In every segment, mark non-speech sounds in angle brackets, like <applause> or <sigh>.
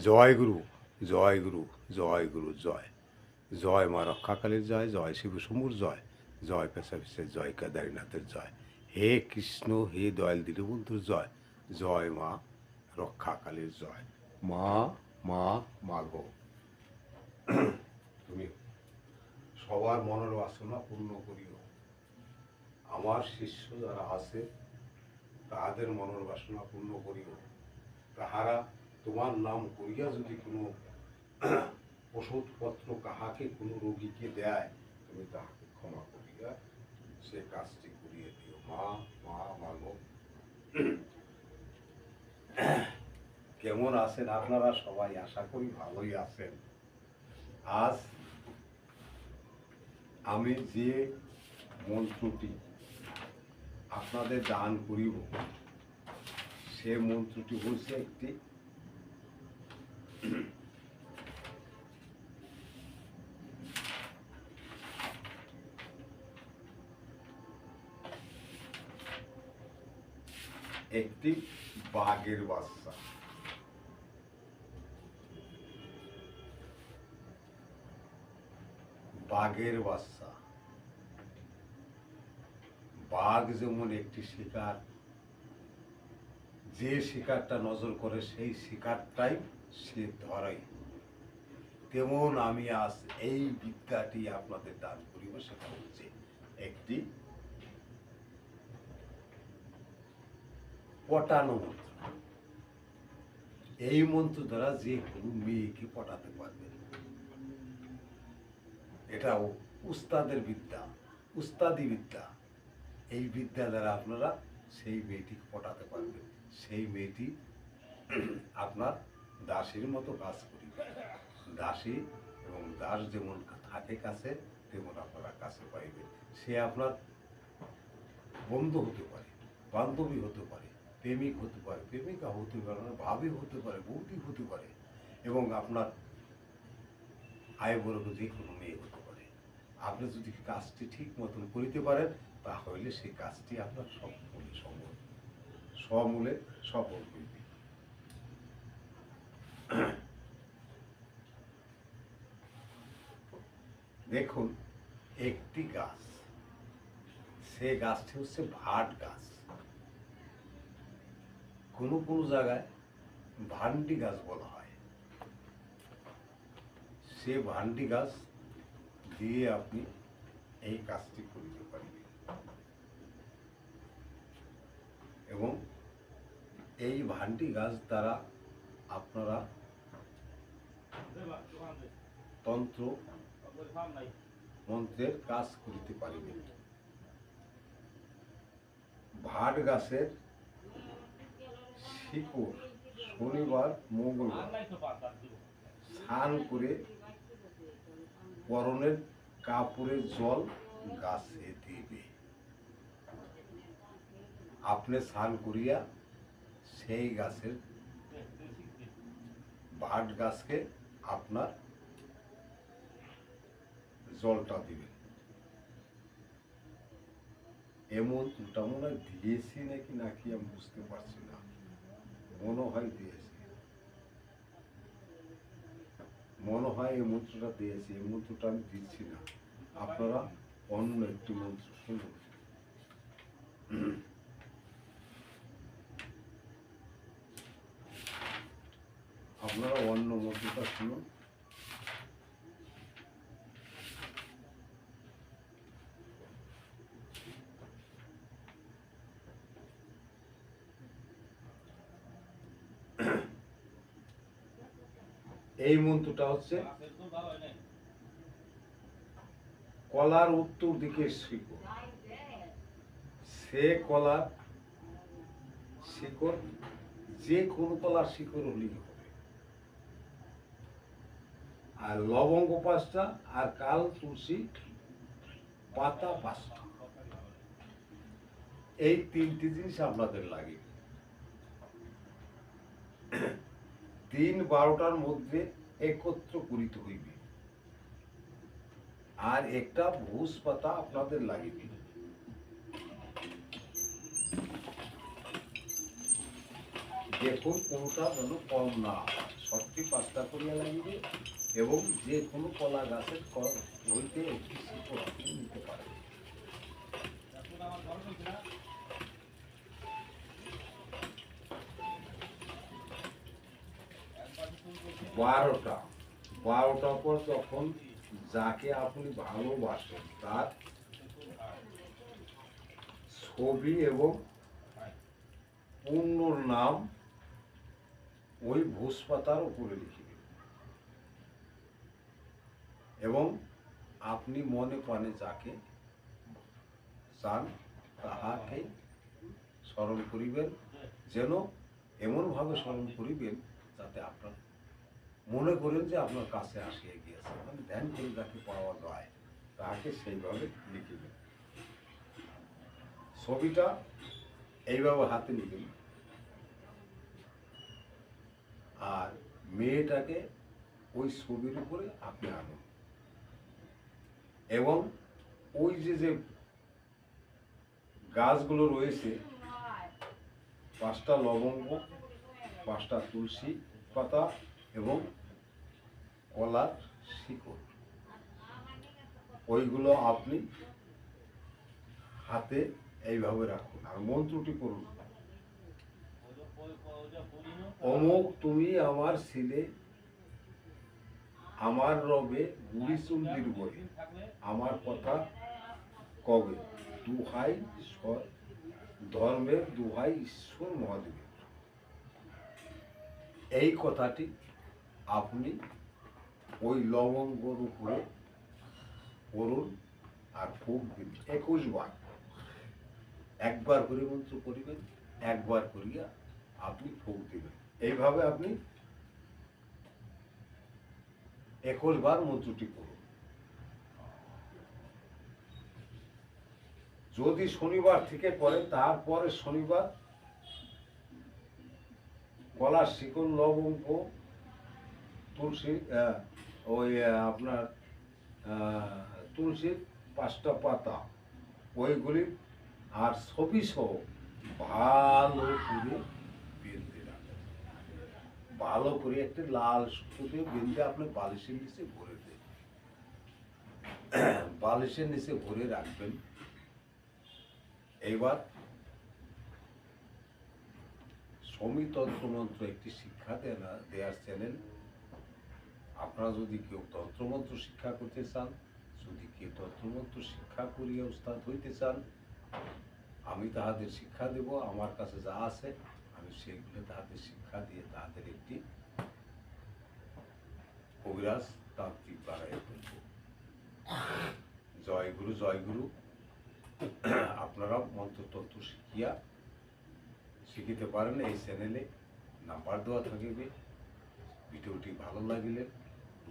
জয় গুরু জয় গুরু জয় গুরু, জয়। জয় মা রক্ষাকালীর জয় জয় শিব শম্ভুর জয় জয় পেশা জয় কেদারীনাথের জয়। হে কৃষ্ণ, হে দয়াল দীনবন্ধুর জয় জয় মা রক্ষাকালীর জয়। মা মা মা গো। তুমি সবার মনের বাসনা পূর্ণ করিও। আমার শিষ্য যারা আছে তাহাদের মনের বাসনা পূর্ণ করিও। তাহারা তোমার নাম করিয়া যদি কোনো <clears throat> ওষুধপত্র কাহাকে কোনো রোগীকে দেয়, তুমি তাহাকে ক্ষমা করিয়া সে কাজটি করিয়ে দিও। মা মা মাগো <clears throat> কেমন আছেন আপনারা সবাই? আশা করি ভালোই আছেন। আজ আমি যে মন্ত্রটি আপনাদের দান করিব, সে মন্ত্রটি হচ্ছে একটি <clears throat> একটি বাঘের বাচ্চা। বাঘের বাচ্চা। বাঘ যেমন একটি শিকার, যে শিকারটা নজর করে সেই শিকারটাই সে ধরে তেমন আমি আজ এই বিদ্যাটি আপনাদের দান করিব সেটা হচ্ছে একটি পটানো মন্ত্র। এই মন্ত্র দ্বারা যে কোনো মেয়েকে পটাতে পারবে। এটা উস্তাদের বিদ্যা, উস্তাদি বিদ্যা। এই বিদ্যা দ্বারা আপনারা সেই মেয়েটিকে পটাতে পারবেন। সেই মেয়েটি আপনার দাসীর মতো কাজ করিবে দাসী এবং দাস যেমন থাকে কাছে, তেমন আপনারা কাছে পাইবেন। সে আপনার বন্ধু হতে পারে, বান্ধবী হতে পারে, প্রেমিক হতে পারে, প্রেমিকা হতে পারে ভাবি হতে পারে, বৌদি হতে পারে এবং আপনার আয় বর্গ যে কোনো মেয়ে হতে পারে। আপনি যদি কাজটি ঠিক মতন করিতে পারেন, তাহলে সেই কাজটি আপনার সমূলে সফল সমূলে সফল হইবে। দেখুন, একটি গাছ, সে গাছটি হচ্ছে ভাট গাছ। কোনো কোনো জায়গায় ভান্ডি গাছ বলা হয়। সে ভান্ডি গাছ দিয়ে আপনি এই কাজটি করিতে পারবেন। এবং এই ভান্ডি গাছ দ্বারা আপনারা তন্ত্র মন্ত্রের কাজ করিতে পারিবেন ভাট গাছের শিকড় শনিবার মঙ্গলবার। স্নান করে পরনের কাপড়ের জল গাছে দিবে। আপনি স্নান করিয়া সেই গাছের ভাট গাছকে আপনার জলটা দিবেন এমন দুটা মনে হয় দিয়েছি নাকি নাকি আমি বুঝতে পারছি না। মনে হয় দিয়েছি। মনে হয় এই মন্ত্রটা দিয়েছি, এই মন্ত্রটা আমি দিচ্ছি না। আপনারা অন্য একটি মন্ত্র শুনুন। আপনারা অন্য মন্ত্রটা শুনুন। এই মন্ত্রটা হচ্ছে কলার উত্তর দিকে শিকড়। সে কলার শিকড়, যে কোনো কলার শিকড় হলেই হবে। আর লবঙ্গ পাঁচটা আর কাল তুলসী পাতা পাঁচটা। এই তিনটি জিনিস আপনাদের লাগে। দিন বারোটার মধ্যে একত্র করিতে হইবে। আর একটা ভুষ পাতা আপনাদের লাগিবে। দেখুন কোনটা যেন কম না হয়। সব পাঁচটা করিয়া লাগিবে এবং যে কোনো কলা গাছের হইতে একটি শিকড় নিতে পারেন। বারোটা। বারোটার পর তখন যাকে আপনি ভালোবাসেন, তার ছবি এবং পূর্ণ নাম ওই ভোজ পাতার উপরে লিখিবেন এবং আপনি মনে প্রাণে যাকে চান, তাহাকে স্মরণ করিবেন, যেন এমনভাবে স্মরণ করিবেন যাতে আপনার মনে করেন যে আপনার কাছে আসিয়া গিয়েছে ধ্যান করে যাকে পাওয়া যায়, তাকে সেইভাবে লিখিবেন ছবিটা এইভাবে হাতে নিবেন আর মেয়েটাকে ওই ছবির উপরে আপনি আনুন। এবং ওই যে যে গাছগুলো রয়েছে, পাঁচটা লবঙ্গ, পাঁচটা তুলসী পাতা এবং কলার শিকড়। ওইগুলো আপনি হাতে এইভাবে রাখুন। আর মন্ত্রটি করুন অমুক তুমি আমার ছেলে আমার রবে গুড়ি চুল বই আমার কথা কবে? দুহাই স- ধর্মের দুহাই ঈশ্বর মহাদেবের। এই কথাটি আপনি ওই লবঙ্গর উপরে করুন আর দিন। একুশ বার। একবার করে মন্ত্র করিবেন, একবার করিয়া আপনি ফুক দিবেন। এইভাবে আপনি একুশ বার মন্ত্রটি করুন। যদি শনিবার থেকে করেন, তারপরে শনিবার কলার শিকল লবঙ্গ তুলসী ওই আপনার তুলসীর পাঁচটা পাতা, ওইগুলি আর ছবি সহ ভালো করে বেঁধে রাখেন ভালো করে একটা লাল সুতো দিয়ে আপনি বালিশের নিচে ভরে দেন বালিশের নিচে ভরে রাখবেন। এইবার সমী তন্ত্রমন্ত্র একটি শিক্ষা দেনা দেওয়ার চ্যানেল আপনারা যদি কেউ তন্ত্রমন্ত্র শিক্ষা করতে চান, যদি কেউ তন্ত্রমন্ত্র শিক্ষা করিয়া উস্তাদ হইতে চান, আমি তাহাদের শিক্ষা দেব, আমার কাছে যা আছে, আমি সেইগুলো তাহাদের শিক্ষা দিয়ে তাহাদের একটি কবিরাজ তান্ত্রিক বাড়াই তুলব। জয় গুরু জয় গুরু। আপনারা মন্ত্রতন্ত্র শিখিয়া শিখিতে পারেন, এই চ্যানেলে নাম্বার দেওয়া থাকিবে। ভিডিওটি ভালো লাগিলে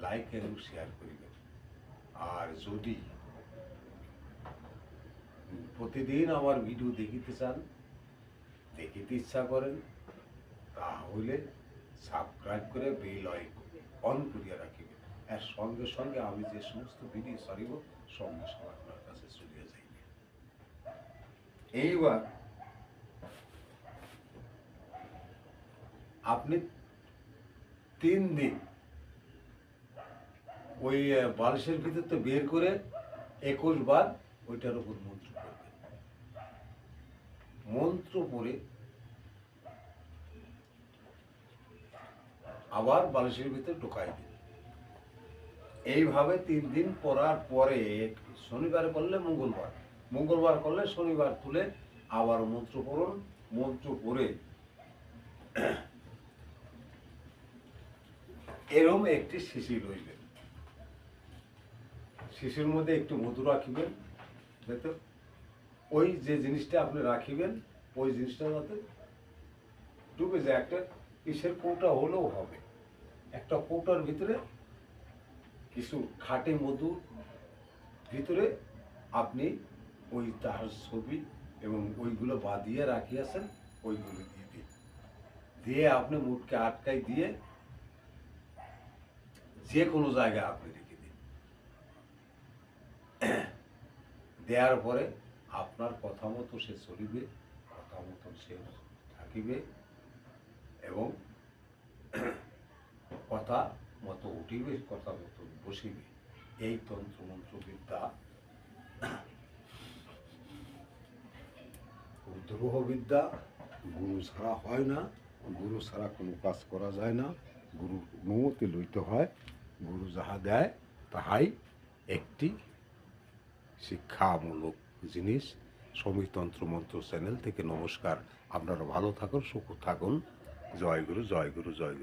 লাইক এবং শেয়ার করিবেন আর যদি প্রতিদিন আমার ভিডিও দেখিতে চান দেখিতে ইচ্ছা করেন তাহলে সাবস্ক্রাইব করে বেল অন করিয়া রাখিবেন এর সঙ্গে সঙ্গে আমি যে সমস্ত ভিডিও সারিব সঙ্গে সঙ্গে আপনার কাছে চলিয়া যাইবে এইবার আপনি তিন দিন ওই বালিশের ভিতর তো বের করে একুশ বার ওইটার উপর মন্ত্র করবেন মন্ত্র পড়ে আবার বালিশের ভিতর ঢোকাই দিন এইভাবে তিন দিন পড়ার পরে শনিবার করলে মঙ্গলবার মঙ্গলবার করলে শনিবার তুলে আবার মন্ত্র পড়ুন, মন্ত্র পড়ে এরম একটি শিশি রইবে। শিশির মধ্যে একটু মধু রাখিবেন, যাতে ওই যে জিনিসটা আপনি রাখিবেন, ওই জিনিসটা যাতে ডুবে যায়। একটা কিসের কৌটা হলেও হবে। একটা কৌটার ভিতরে কিছু খাঁটি মধু ভিতরে আপনি ওই তাহার ছবি এবং ওইগুলো বাঁধিয়ে রাখিয়াছেন, ওইগুলো দিয়ে দিন। দিয়ে আপনি মুখকে আটকাই দিয়ে যে কোনো জায়গায় আপনি রেখে দিন দেওয়ার পরে আপনার কথা মতো সে চলিবে, কথা মতো সে থাকিবে এবং কথা মতো উঠিবে, কথা মতো বসিবে। এই তন্ত্রমন্ত্র বিদ্যা দ্রোহ বিদ্যা গুরু ছাড়া হয় না, গুরু ছাড়া কোনো কাজ করা যায় না গুরু অনুমতি লইতে হয়, গুরু যাহা দেয় তাহাই একটি শিক্ষামূলক জিনিস। সমীরতন্ত্র মন্ত্র চ্যানেল থেকে নমস্কার। আপনারা ভালো থাকুন, সুখ থাকুন। জয় গুরু জয় গুরু জয় গুরু।